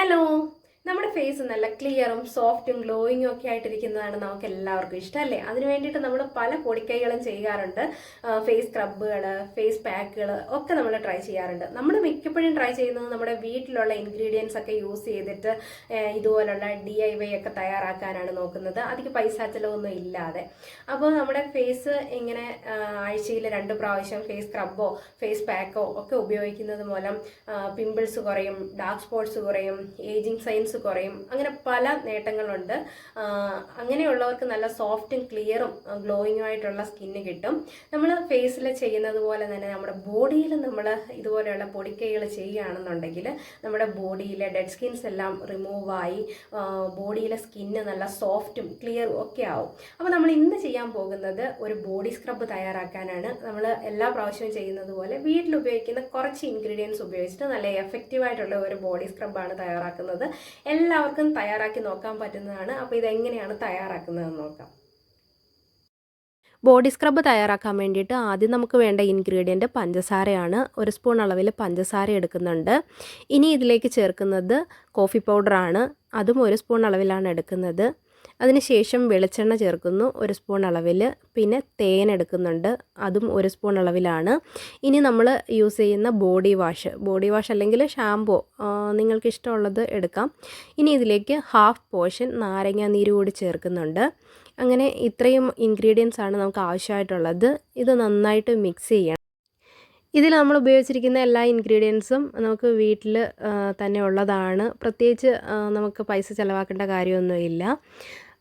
Hello. നമ്മുടെ face നല്ല ക്ലിയറും സോഫ്റ്റും ഗ്ലോയിങ്ങും ഒക്കെ ആയിട്ടിരിക്കുന്നതാണ് നമുക്ക് എല്ലാവർക്കും ഇഷ്ടമല്ലേ അതിന് വേണ്ടിയിട്ട് നമ്മൾ പല പൊടിക്കൈകളും ചെയ്യാറുണ്ട്. ഫേസ് സ്ക്രബുകൾ ഫേസ് പാക്കുകൾ ഒക്കെ നമ്മൾ ട്രൈ ചെയ്യാറുണ്ട്. നമ്മൾ മിക്കപ്പോഴും ട്രൈ ചെയ്യുന്നത് നമ്മുടെ വീട്ടിലുള്ള ഇൻഗ്രീഡിയൻസ് ഒക്കെ യൂസ് ചെയ്തിട്ട് ഇതുപോലുള്ള ഡി ഐ വൈ ഒക്കെ തയ്യാറാക്കാനാണ് നോക്കുന്നത്. അധികം പൈസ ചിലവൊന്നും ഇല്ലാതെ. അപ്പോൾ നമ്മുടെ ഫേസ് ഇങ്ങനെ ആഴ്ചയിൽ രണ്ട് പ്രാവശ്യം ഫേസ് സ്ക്രബോ ഫേസ് പാക്കോ ഒക്കെ ഉപയോഗിക്കുന്നത് മൂലം പിമ്പിൾസ് കുറയും ഡാർക്ക് സ്പോട്ട്സ് കുറയും ഏജിങ് സൈൻസ് കുറയും. അങ്ങനെ പല നേട്ടങ്ങളുണ്ട്. അങ്ങനെയുള്ളവർക്ക് നല്ല സോഫ്റ്റും ക്ലിയറും ഗ്ലോയിങ്ങും ആയിട്ടുള്ള സ്കിന്ന് കിട്ടും. നമ്മൾ ഫേസിൽ ചെയ്യുന്നത് പോലെ തന്നെ നമ്മുടെ ബോഡിയിൽ നമ്മൾ ഇതുപോലെയുള്ള പൊടിക്കൈകൾ ചെയ്യുകയാണെന്നുണ്ടെങ്കിൽ നമ്മുടെ ബോഡിയിലെ ഡെഡ് സ്കിൻസ് എല്ലാം റിമൂവായി ബോഡിയിലെ സ്കിന്ന് നല്ല സോഫ്റ്റും ക്ലിയറും ഒക്കെ ആവും. അപ്പോൾ നമ്മൾ ഇന്ന് ചെയ്യാൻ പോകുന്നത് ഒരു ബോഡി സ്ക്രബ് തയ്യാറാക്കാനാണ്. നമ്മൾ എല്ലാ പ്രാവശ്യവും ചെയ്യുന്നത് പോലെ വീട്ടിൽ ഉപയോഗിക്കുന്ന കുറച്ച് ഇൻഗ്രീഡിയൻസ് ഉപയോഗിച്ചിട്ട് നല്ല എഫക്റ്റീവ് ആയിട്ടുള്ള ഒരു ബോഡി സ്ക്രബാണ് തയ്യാറാക്കുന്നത്. എല്ലാവർക്കും തയ്യാറാക്കി നോക്കാൻ പറ്റുന്നതാണ്. അപ്പോൾ ഇതെങ്ങനെയാണ് തയ്യാറാക്കുന്നതെന്ന് നോക്കാം. ബോഡി സ്ക്രബ് തയ്യാറാക്കാൻ വേണ്ടിയിട്ട് ആദ്യം നമുക്ക് വേണ്ട ഇൻഗ്രീഡിയന്റ് പഞ്ചസാരയാണ്. ഒരു സ്പൂൺ അളവിൽ പഞ്ചസാര എടുക്കുന്നുണ്ട്. ഇനി ഇതിലേക്ക് ചേർക്കുന്നത് കോഫി പൗഡറാണ്. അതും ഒരു സ്പൂൺ അളവിലാണ് എടുക്കുന്നത്. അതിനുശേഷം വെളിച്ചെണ്ണ ചേർക്കുന്നു ഒരു സ്പൂൺ അളവിൽ പിന്നെ തേൻ എടുക്കുന്നുണ്ട്. അതും ഒരു സ്പൂൺ അളവിലാണ്. ഇനി നമ്മൾ യൂസ് ചെയ്യുന്ന ബോഡി വാഷ്. ബോഡി വാഷ് അല്ലെങ്കിൽ ഷാമ്പൂ നിങ്ങൾക്ക് ഇഷ്ടമുള്ളത് എടുക്കാം. ഇനി ഇതിലേക്ക് ഹാഫ് പോർഷൻ നാരങ്ങ നീര് കൂടി ചേർക്കുന്നുണ്ട്. അങ്ങനെ ഇത്രയും ഇൻഗ്രീഡിയൻസ് ആണ് നമുക്ക് ആവശ്യമായിട്ടുള്ളത്. ഇത് നന്നായിട്ട് മിക്സ് ചെയ്യണം. ഇതിൽ നമ്മൾ ഉപയോഗിച്ചിരിക്കുന്ന എല്ലാ ഇൻഗ്രീഡിയൻസും നമുക്ക് വീട്ടിൽ തന്നെ ഉള്ളതാണ്. പ്രത്യേകിച്ച് നമുക്ക് പൈസ ചിലവാക്കേണ്ട കാര്യമൊന്നുമില്ല.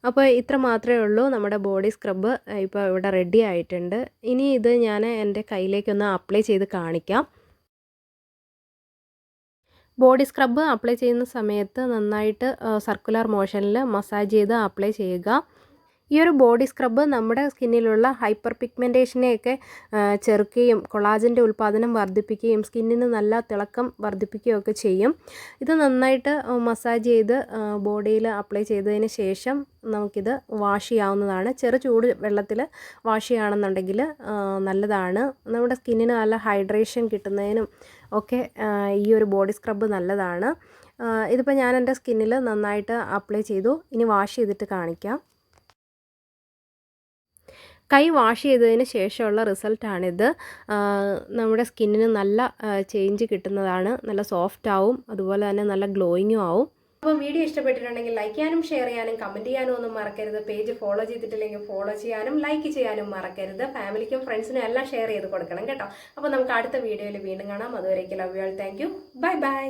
അപ്പോൾ ഇത്ര മാത്രമേ ഉള്ളൂ. നമ്മുടെ ബോഡി സ്ക്രബ്ബ് ഇപ്പോൾ ഇവിടെ റെഡി ആയിട്ടുണ്ട്. ഇനി ഇത് ഞാൻ എന്റെ കയ്യിലേക്കൊന്ന് അപ്ലൈ ചെയ്ത് കാണിക്കാം. ബോഡി സ്ക്രബ്ബ് അപ്ലൈ ചെയ്യുന്ന സമയത്ത് നന്നായിട്ട് സർക്കുലർ മോഷനിൽ മസാജ് ചെയ്ത് അപ്ലൈ ചെയ്യുക. ഈ ഒരു ബോഡി സ്ക്രബ് നമ്മുടെ സ്കിന്നിലുള്ള ഹൈപ്പർ പിഗ്മെന്റേഷനെയൊക്കെ ചെറുക്കുകയും കൊളാജന്റെ ഉൽപ്പാദനം വർദ്ധിപ്പിക്കുകയും സ്കിന്നിന് നല്ല തിളക്കം വർദ്ധിപ്പിക്കുകയൊക്കെ ചെയ്യും. ഇത് നന്നായിട്ട് മസാജ് ചെയ്ത് ബോഡിയിൽ അപ്ലൈ ചെയ്തതിന് ശേഷം നമുക്കിത് വാഷ് ചെയ്യാവുന്നതാണ്. ചെറു ചൂട് വെള്ളത്തിൽ വാഷ് ചെയ്യുകയാണെന്നുണ്ടെങ്കിൽ നല്ലതാണ്. നമ്മുടെ സ്കിന്നിന് നല്ല ഹൈഡ്രേഷൻ കിട്ടുന്നതിനും ഒക്കെ ഈ ഒരു ബോഡി സ്ക്രബ് നല്ലതാണ്. ഇതിപ്പോൾ ഞാൻ എന്റെ സ്കിന്നിൽ നന്നായിട്ട് അപ്ലൈ ചെയ്തു. ഇനി വാഷ് ചെയ്തിട്ട് കാണിക്കാം. കൈ വാഷ് ചെയ്തതിന് ശേഷമുള്ള റിസൾട്ടാണിത്. നമ്മുടെ സ്കിന്നിന് നല്ല ചേഞ്ച് കിട്ടുന്നതാണ്. നല്ല സോഫ്റ്റ് ആവും അതുപോലെ തന്നെ നല്ല ഗ്ലോയിങ്ങും ആവും. അപ്പോൾ വീഡിയോ ഇഷ്ടപ്പെട്ടിട്ടുണ്ടെങ്കിൽ ലൈക്ക് ചെയ്യാനും ഷെയർ ചെയ്യാനും കമന്റ് ചെയ്യാനും ഒന്നും മറക്കരുത്. പേജ് ഫോളോ ചെയ്തിട്ടില്ലെങ്കിൽ ഫോളോ ചെയ്യാനും ലൈക്ക് ചെയ്യാനും മറക്കരുത്. ഫാമിലിക്കും ഫ്രണ്ട്സിനും എല്ലാം ഷെയർ ചെയ്ത് കൊടുക്കണം കേട്ടോ. അപ്പോൾ നമുക്ക് അടുത്ത വീഡിയോയിൽ വീണ്ടും കാണാം. അതുവരേക്കും love you all thank you bye bye